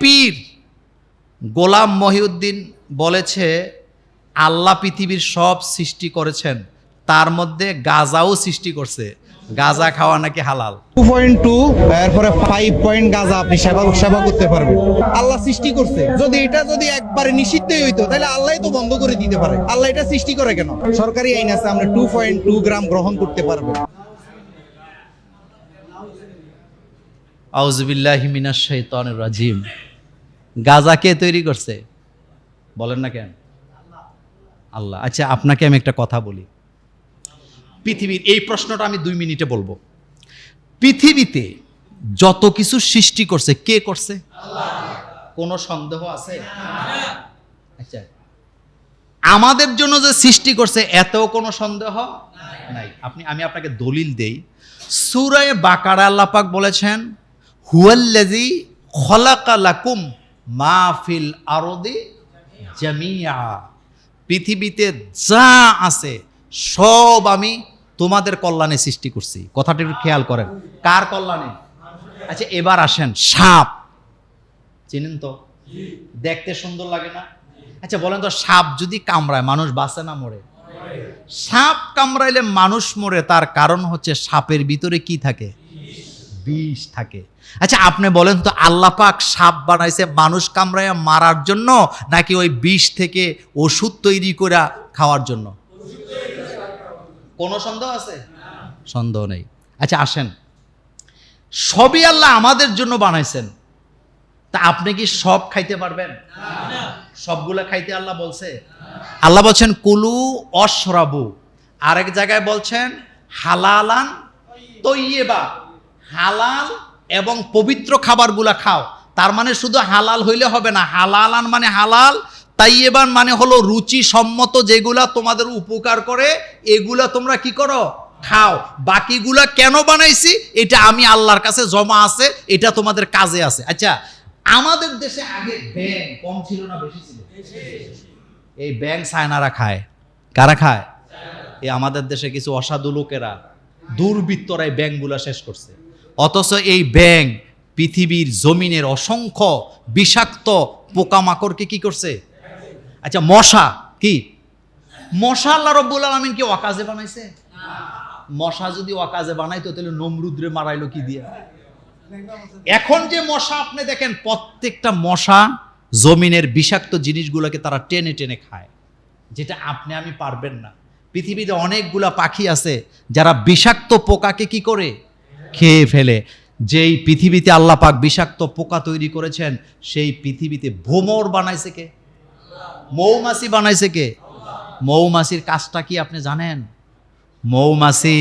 পীর গোলাম মহিউদ্দিন বলেছে আল্লাহ পৃথিবীর সব সৃষ্টি করেছেন তার মধ্যে গাজাও সৃষ্টি করছে। গাজা খাওয়া নাকি হালাল? টু পয়েন্ট টু এরপরে ফাইভ পয়েন্ট গাজা আপনি সেবা সেবা করতে পারবেন। আল্লাহ সৃষ্টি করছে। যদি এটা যদি একবারে নিষিদ্ধই হইতো তাহলে আল্লাহ তো বন্ধ করে দিতে পারে। আল্লাহ এটা সৃষ্টি করে কেন? সরকারি আইন আছে আমরা টু পয়েন্ট টু গ্রাম গ্রহণ করতে পারবেন আউজবিল্লাহ মিনাশ শৈতানির রাজিম। গাজা কে তৈরি করছে? বলেন না কেন? আল্লাহ। আচ্ছা আপনাকে আমি একটা কথা বলি। পৃথিবীর এই প্রশ্নটা আমি দুই মিনিটে বলব। পৃথিবীতে যত কিছু সৃষ্টি করছে, কে করছে? কোনো সন্দেহ আছে? আচ্ছা। আমাদের জন্য যে সৃষ্টি করছে, এতেও কোনো সন্দেহ নাই। আপনি, আমি আপনাকে দলিল দেই। সুরায় বাকারা আল্লাপাক বলেছেন হুয়াল্লাজি খলাকা লাকুম মা ফিল আরদি জামিয়া। পৃথিবীতে যা আছে, সব আমি তোমাদের কল্যাণে সৃষ্টি করছি। কথাটা খেয়াল করেন। কার কল্যাণে? আচ্ছা এবার আসেন, সাপ। চিনেন তো? দেখতে সুন্দর লাগে না? আচ্ছা বলেন তো, সাপ যদি কামড়ায়, মানুষ বাঁচে না মরে? সাপ কামড়াইলে মানুষ মরে, তার কারণ হচ্ছে সাপের ভিতরে কি থাকে? বিষ থাকে। আচ্ছা আপনি বলেন তো আল্লাহ পাক সাপ বানাইছে, মানুষ কামড়াইয়া মারার জন্য নাকি ওই বিষ থেকে ওষুধ তৈরি করে খাওয়ার জন্য? কোনো সন্দেহ আছে? সন্দেহ নেই। আচ্ছা আসেন। সবই আল্লাহ আমাদের জন্য বানাইছেন। তা আপনি কি সব খাইতে পারবেন? সবগুলা খাইতে আল্লাহ বলছে? আল্লাহ বলছেন, কুলু অশ্রাবু। আরেক জায়গায় বলছেন, হালালান তৈয়েবা। হালাল এবং পবিত্র খাবারগুলা খাও। তার মানে শুধু হালাল হইলে হবে না। হালালান মানে হালাল, তাইয়েবান মানে হলো রুচি সম্মত যেগুলা তোমাদের উপকার করে, এগুলা তোমরা কি করো? খাও। বাকিগুলা কেন বানাইছি? এটা আমি আল্লাহর কাছে জমা আছে, এটা তোমাদের কাজে আছে। আচ্ছা আমাদের দেশে আগে ব্যাং কম ছিল না বেশি ছিল? এই ব্যাং সায়নারা খায়। কারা খায়? এই আমাদের দেশে কিছু অসাধু লোকেরা দুর্বৃত্তরা এই ব্যাংগুলা শেষ করছে। অথচ এই ব্যাং পৃথিবীর জমিনের অসংখ্য বিষাক্ত পোকামাকড়কে কি করছে? আচ্ছা মশা কি? মশা আল্লাহ রব্বুল আলমিন কি ওয়াকাজে বানাইছে? মশা যদি ওয়াকাজে বানাইতো, তাহলে নমরুদ্রে মারাইলো কি দিয়ে? এখন যে মশা, আপনি দেখেন প্রত্যেকটা মশা জমিনের বিষাক্ত জিনিসগুলোকে তারা টেনে টেনে খায়, যেটা আপনি আমি পারবেন না। পৃথিবীতে অনেকগুলা পাখি আছে যারা বিষাক্ত পোকাকে কি করে? খেয়ে ফেলে। যেই পৃথিবীতে আল্লাহ পাক বিষাক্ত পোকা তৈরি করেছেন, সেই পৃথিবীতে ভোমর বানাইছে কে? মৌমাছি বানাইছে কে? মৌমাছির কাজটা কি আপনি জানেন? মৌমাছি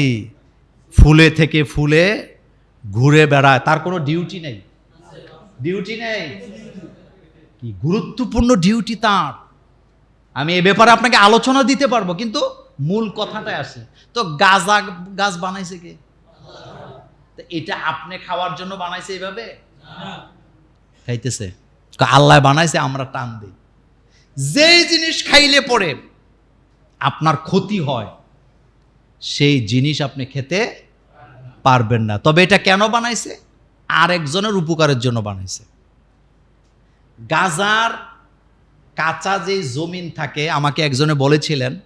ফুলে থেকে ফুলে ঘুরে বেড়ায়। তার কোনো ডিউটি নেই। ডিউটি নেই। কি গুরুত্বপূর্ণ ডিউটি তার। আমি এ ব্যাপারে আপনাকে আলোচনা দিতে পারব, কিন্তু মূল কথাটাই আসে। তো গাজা গাছ বানাইছে কে? এটা আপনি খাওয়ার জন্য বানাইছে এইভাবে? খাইতেছে। আল্লাহ বানাইছে আমরা টান দিই। যেই জিনিস খাইলে পরে আপনার ক্ষতি হয় সেই জিনিস আপনি খেতে পারবেন না। তবে এটা কেন বানাইছে? আরেকজনের উপকারের জন্য বানাইছে। গাজার কাঁচা যে জমিন থাকে আমাকে একজনে বলেছিলেন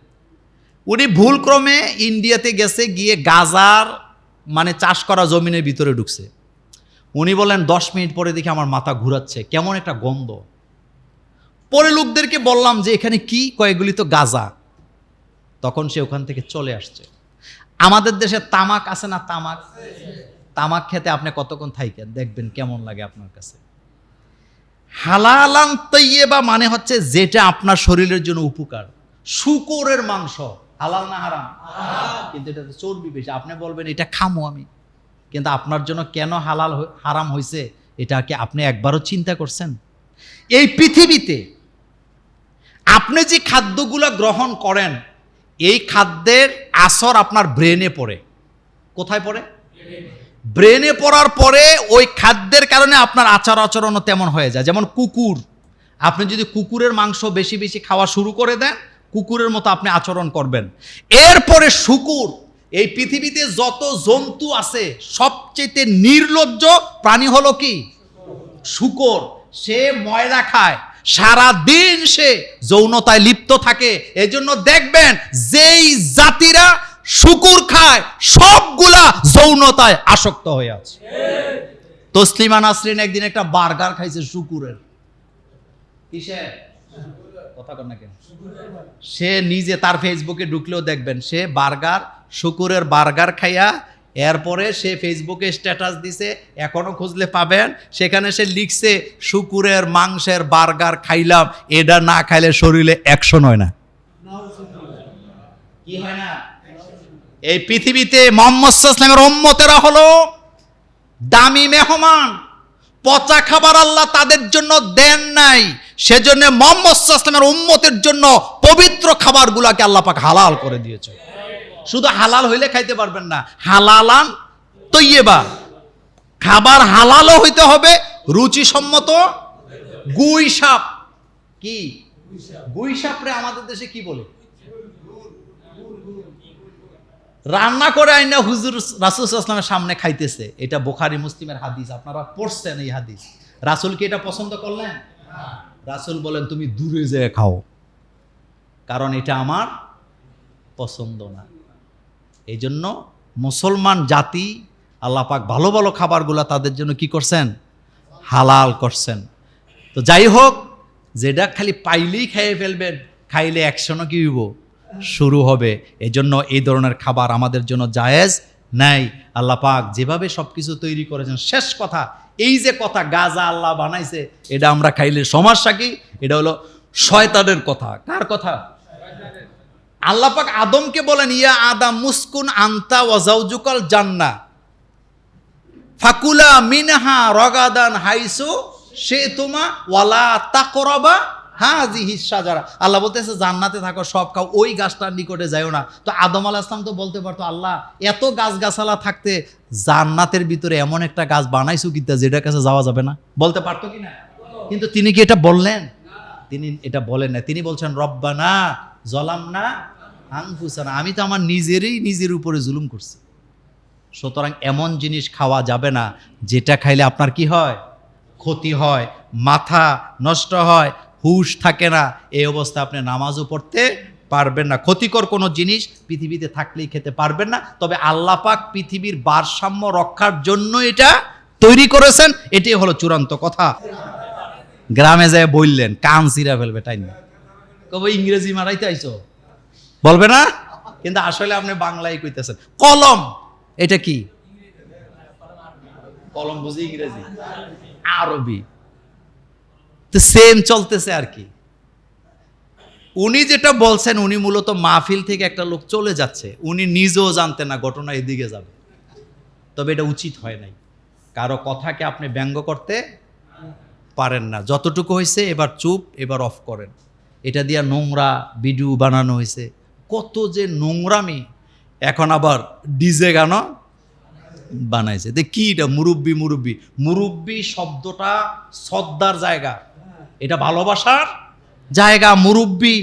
উনি ভুলক্রমে ইন্ডিয়াতে গেছে গিয়ে গাজার মানে চাষ করা জমিনের ভিতরে ঢুকছে। উনি বলেন দশ মিনিট পরে দেখি আমার মাথা ঘুরাচ্ছে, কেমন একটা গন্ধ। পরে লোকদেরকে বললাম যে, এখানে কি? কয়েকগুলি তো গাজা। তখন সে ওখান থেকে চলে আসছে। আমাদের দেশে তামাক আছে না তামাক? তামাক খেতে আপনি কতক্ষণ থাইকেন? দেখবেন কেমন লাগে আপনার কাছে। হালালান তৈবা মানে হচ্ছে যেটা আপনার শরীরের জন্য উপকার। শুকরের মাংস। হালাল না হারাম? কিন্তু এটা তো চর্বি বেশি। আপনি বলবেন এটা খামো আমি। কিন্তু আপনার জন্য কেন হালাল হারাম হয়েছে এটা কি আপনি একবারও চিন্তা করছেন? এই পৃথিবীতে আপনি যে খাদ্যগুলো গ্রহণ করেন এই খাদ্যের আসর আপনার ব্রেনে পড়ে। কোথায় পড়ে? ব্রেনে পড়ার পরে ওই খাদ্যের কারণে আপনার আচার আচরণও তেমন হয়ে যায়। যেমন কুকুর। আপনি যদি কুকুরের মাংস বেশি বেশি খাওয়া শুরু করে দেন কুকুরের মতো আপনি আচরণ করবেন। এরপরে শুকুর। এই পৃথিবীতে যত জন্তু আছে, সবচেয়ে নির্লজ্জ প্রাণী হলো কি? শুকর। সে ময়দা খায়। সারা দিন সে যৌনতায় লিপ্ত থাকে। এজন্য দেখবেন, যেই জাতিরা শুকুর খায়, সবগুলা যৌনতায় আসক্ত হয়ে আছে। তসলিমা নাসরিন একদিন একটা বার্গার খাইছে শুকুরের। কিসের? কথা কর না কেন? সে নিজে তার ফেসবুকে ঢুকলেও দেখবেন, সে বার্গার, শুকুরের বার্গার খাইয়া এরপরে সে ফেসবুকে স্ট্যাটাস দিছে, এখনও খুঁজলে পাবেন। সেখানে সে লিখছে, শুকুরের মাংসের বার্গার খাইলাম, এটা না খাইলে শরীরে অ্যাকশন হয় না। কি হয় না? এই পৃথিবীতে মোহাম্মদ ইসলামের উম্মতেরা হলো দামি মেহমান। পচা খাবার আল্লাহ তাদের জন্য দেন নাই। সেজন্য মোহাম্মদ ইসলামের উম্মতের জন্য পবিত্র খাবারগুলোকে আল্লাহ পাক হালাল করে দিয়েছে। শুধু হালাল হইলে খাইতে পারবেন না, হালালান তৈয়েবা। খাবার হালালও হইতে হবে, রুচিসম্মত গুই সাপ। কি? গুই সাপরে আমাদের দেশে কি বলে? রান্না করে আইনা হুজুর রাসুল আসলামের সামনে খাইতেছে। এটা বোখারি মুসলিমের হাদিস। আপনারা পড়ছেন এই হাদিস। রাসুল কি এটা পছন্দ করলেন? রাসুল বলেন, তুমি দূরে যেয়ে খাও। কারণ এটা আমার পছন্দ না। এই জন্য মুসলমান জাতি আল্লাহ পাক ভালো ভালো খাবারগুলা তাদের জন্য কি করছেন? হালাল করছেন। তো যাই হোক, যেটা খালি পাইলেই খেয়ে ফেলবেন, খাইলে একশনও কি হইব? শুরু হবে। এজন্য এই ধরনের খাবার আমাদের জন্য জায়েজ নাই। আল্লাহ পাক যেভাবে সব কিছু তৈরি করেছেন, শেষ কথা, এই যে কথা গাজা আল্লাহ বানাইছে, এটা আমরা খাইলে সমস্যা কি এটা হলো শয়তানের কথা। কার কথা? আল্লাহ পাক আদমকে বলেন, ইয়া আদম মুসকুন আন্তা ওয়াজাউজুকাল জান্না। ফাকুলা মিনহা রগাদান হাইসু সে তোমা ওয়ালা তাকরবা হ্যাঁ জি সাজারা আল্লাহ বলতেছে, জান্নাতে থাকো, সব খাও, ওই গাছটার নিকটে যাইও না। তো আদম আলাহ ইসলাম তো বলতে পারতো, আল্লাহ, এত গাছ গাছালা থাকতে জান্নাতের ভিতরে এমন একটা গাছ বানাইছো কিতা যেটার কাছে যাওয়া যাবে না? বলতে পারতো কি না? কিন্তু তিনি কি এটা বললেন? তিনি এটা বলেন না তিনি বলছেন, রব্বানা জলাম না আংফুসানা আমি তো আমার নিজেরই নিজের উপরে জুলুম করছি। সুতরাং এমন জিনিস খাওয়া যাবে না, যেটা খাইলে আপনার কি হয়? ক্ষতি হয়, মাথা নষ্ট হয় হুশ থাকে না, এই অবস্থায় আপনি নামাজও পড়তে পারবেন না। ক্ষতিকর কোনো জিনিস পৃথিবীতে থাকলেই খেতে পারবেন না। তবে আল্লাহ পাক পৃথিবীর ভারসাম্য রক্ষার জন্য এটা তৈরি করেছেন। এটাই হলো চূড়ান্ত কথা। গ্রামে যায় বললেন, কান সিরা ফেলবে তাই না? কবে ইংরেজি মারাইতে আইছো? বলবে না, কিন্তু আসলে আপনি বাংলায় কইতেছেন। কলম, এটা কি? কলম বুঝি ইংরেজি। আরবি। তো সেম চলতেছে আর কি। উনি যেটা বলছেন, উনি মূলত মাহফিল থেকে একটা লোক চলে যাচ্ছে। উনি নিজেও জানতেন না ঘটনা এদিকে যাবে। তবে এটা উচিত হয় নাই। কারও কথাকে আপনি ব্যঙ্গ করতে পারেন না। যতটুকু হয়েছে, এবার চুপ, এবার অফ করেন। এটা দিয়া নোংরা ভিডিও বানানো হয়েছে। কত যে নোংরামি। এখন আবার ডিজে গানও বানাইছে। দেখ, কি এটা? মুরব্বি মুরব্বি। মুরব্বি শব্দটা শ্রদ্ধার জায়গা। এটা ভালোবাসার জায়গা, মুরব্বি।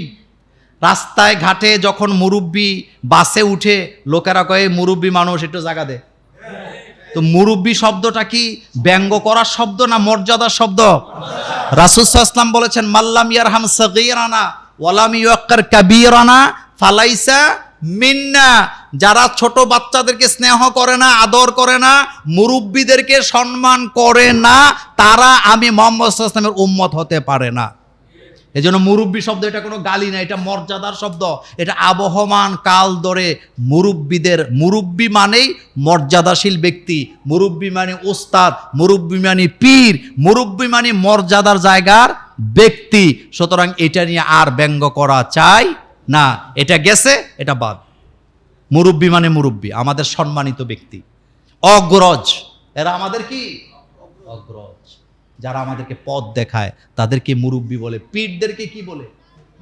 রাস্তায়, ঘাটে যখন মুরব্বি বাসে উঠে, লোকেরা কয়ে মুরব্বি মানুষ, একটু জায়গা দে। তো মুরব্বি শব্দটা কি ব্যঙ্গ করার শব্দ না মর্যাদার শব্দ? রাসুসাল্লাম বলেছেন মাল্লাম ইয়ারহাম সগীরানা ওয়ালাম ইয়াক্কার কাবীরানা ফালাইসা মিন্না, যারা ছোট বাচ্চাদেরকে স্নেহ করে না, আদর করে না, মুরব্বীদেরকে সম্মান করে না, তারা আমি মোহাম্মদ ইসলামের উম্মত হতে পারে না। এই জন্য মুরব্বী শব্দ, এটা কোনো গালি না, এটা মর্যাদার শব্দ। এটা আবহমান কাল ধরে মুরব্বীদের, মুরব্বী মানেই মর্যাদাশীল ব্যক্তি, মুরব্বী মানে ওস্তাদ, মুরব্বী মানে পীর, মুরব্বী মানে মর্যাদার জায়গার ব্যক্তি। সুতরাং এটা নিয়ে আর ব্যঙ্গ করা চাই না, এটা গেছে, এটা বাদ। মুরব্বী মানে মুরব্বী, আমাদের সম্মানিত ব্যক্তি। অগ্রজ, এরা আমাদের কি? অগ্রজ। যারা আমাদেরকে পথ দেখায়, তাদেরকে মুরব্বী বলে। পীরদেরকে কি বলে?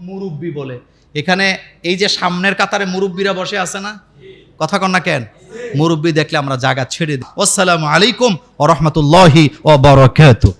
মুরব্বী বলে। এখানে এই যে সামনের কাতারে মুরব্বীরা বসে আছে না? কথা কন না কেন? মুরব্বী দেখলে আমরা জায়গা ছেড়ে দিই। আসসালামু আলাইকুম ও রহমতুল্লাহি ও বরকাতুহ।